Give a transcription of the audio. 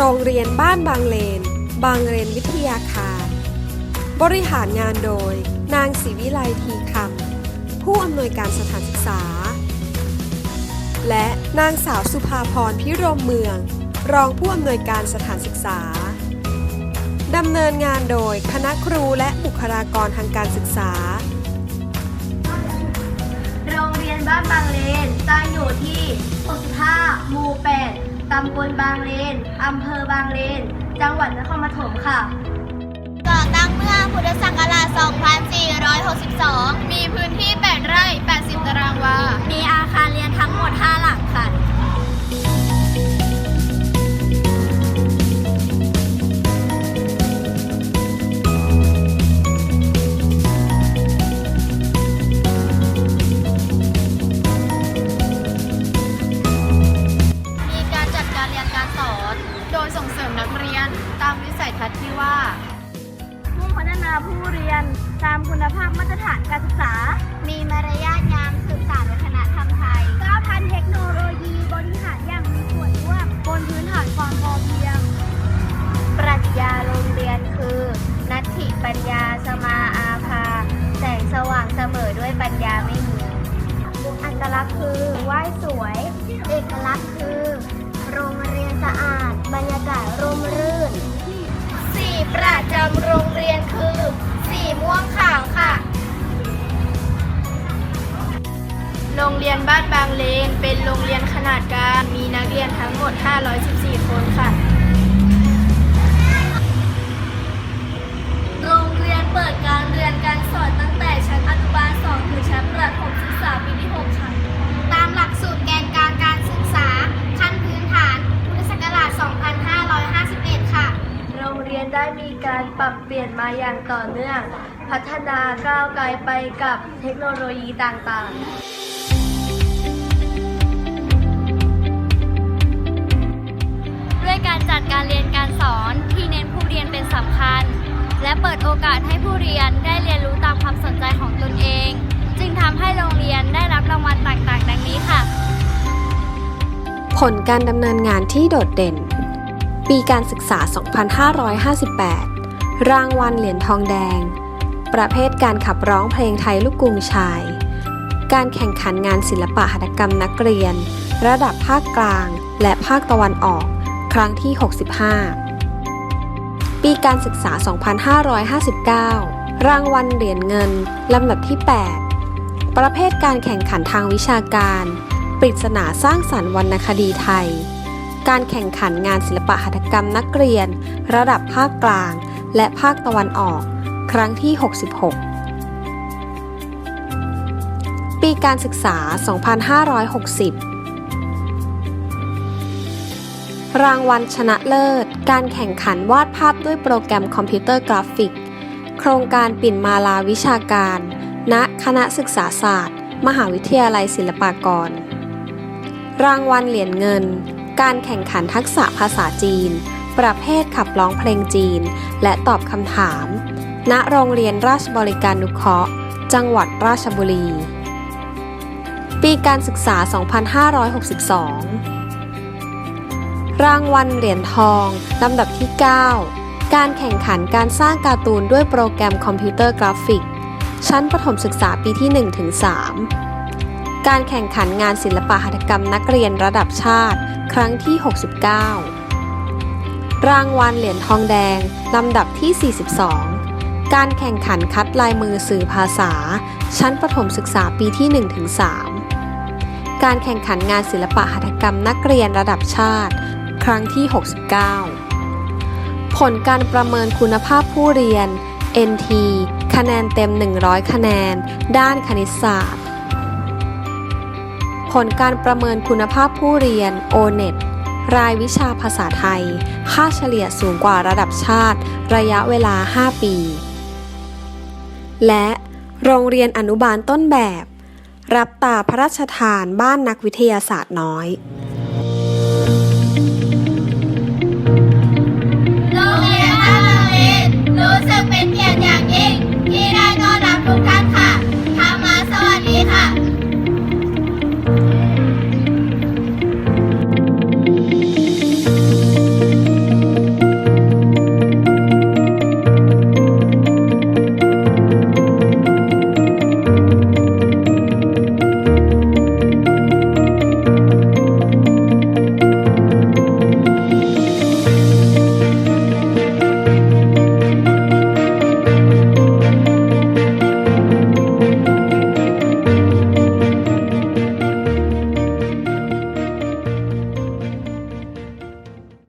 รงเรียนบางเลน บางเลนวิทยาคาร บริหารงานโดย นางศรีวิไลทีคำผู้อำนวยการสถานศึกษา และนางสาวสุภาพรพิรมเมือง รองผู้อำนวยการสถานศึกษา ดำเนินงานโดยคณะครูและบุคลากรทางการศึกษา โรงเรียนบ้านบางเลนตั้งอยู่ที่65หมู่8 ตำบลบางเลน อำเภอบางเลน จังหวัดนครปฐมค่ะ ก่อตั้งเมื่อพุทธศักราช 2462 มีพื้นที่ 8 ไร่ 80 ตารางวา มีอาคารเรียนทั้งหมด 5 หลังค่ะ ผู้เรียนตามคุณภาพมาตรฐานการศึกษา มีมารยาทงามสืบสานวัฒนธรรม รงเรียนบ้านบางเลน เป็นโรงเรียนขนาดกลาง มีนักเรียนทั้งหมด 514 คนค่ะ โรงเรียนเปิดการเรียนการสอนตั้งแต่ชั้นอนุบาล 2 ถึงชั้นประถมศึกษาปีที่ 6 ค่ะ ตามหลักสูตรแกนกลางการศึกษา ขั้นพื้นฐาน พุทธศักราช 2551 ค่ะ โรงเรียนได้มีการปรับเปลี่ยนมาอย่างต่อเนื่องพัฒนาก้าวไกลไปกับเทคโนโลยีต่างๆ จัดการเรียนการสอนที่เน้นผู้เรียนเป็นสำคัญ และเปิดโอกาสให้ผู้เรียนได้เรียนรู้ตามความสนใจของตนเอง จึงทำให้โรงเรียนได้รับรางวัลต่างๆ ดังนี้ค่ะ ผลการดำเนินงานที่โดดเด่น ปีการศึกษา 2558 รางวัลเหรียญทองแดง ประเภทการขับร้องเพลงไทยลูกกรุงชาย การแข่งขันงานศิลปะหัตถกรรมนักเรียน ระดับภาคกลาง และภาคตะวันออก ครั้งที่ 65 ปีการศึกษา 2559 รางวัลเหรียญเงิน ลำดับที่ 8 ประเภทการแข่งขันทางวิชาการ ปริศนาสร้างสรรค์วรรณคดีไทย การแข่งขันงานศิลปะหัตถกรรมนักเรียน ระดับภาคกลาง และภาคตะวันออก ครั้งที่ 66ปีการศึกษา 2560 รางวัลชนะเลิศ การแข่งขันวาดภาพด้วยโปรแกรมคอมพิวเตอร์กราฟิก โครงการปิ่นมาลาวิชาการ ณ คณะศึกษาศาสตร์ มหาวิทยาลัยศิลปากร รางวัลเหรียญเงิน การแข่งขันทักษะภาษาจีน ประเภทขับร้องเพลงจีน และตอบคำถาม ณ โรงเรียนราชบริการนุเคราะห์ จังหวัดราชบุรี ปีการศึกษา 2562 รางวัลเหรียญทอง ลำดับที่ 9 การแข่งขันการสร้างการ์ตูนด้วยโปรแกรมคอมพิวเตอร์กราฟิก ชั้นประถมศึกษาปีที่1ถึง3การแข่งขันงานศิลปะหัตถกรรมนักเรียนระดับชาติ ครั้งที่ 69 รางวัลเหรียญทองแดง ลำดับที่ 42 การแข่งขันคัดลายมือสื่อภาษา ชั้นประถมศึกษาปีที่1ถึง3การแข่งขันงานศิลปะหัตถกรรมนักเรียนระดับชาติ ครั้งที่ 69 ผลการประเมินคุณภาพผู้เรียน NT คะแนนเต็ม 100 คะแนน ด้านคณิตศาสตร์ ผลการประเมินคุณภาพผู้เรียน O-NET รายวิชาภาษาไทย ค่าเฉลี่ยสูงกว่าระดับชาติ ระยะเวลา 5 ปี และโรงเรียนอนุบาลต้นแบบ รับตาพระราชทานบ้านนักวิทยาศาสตร์น้อย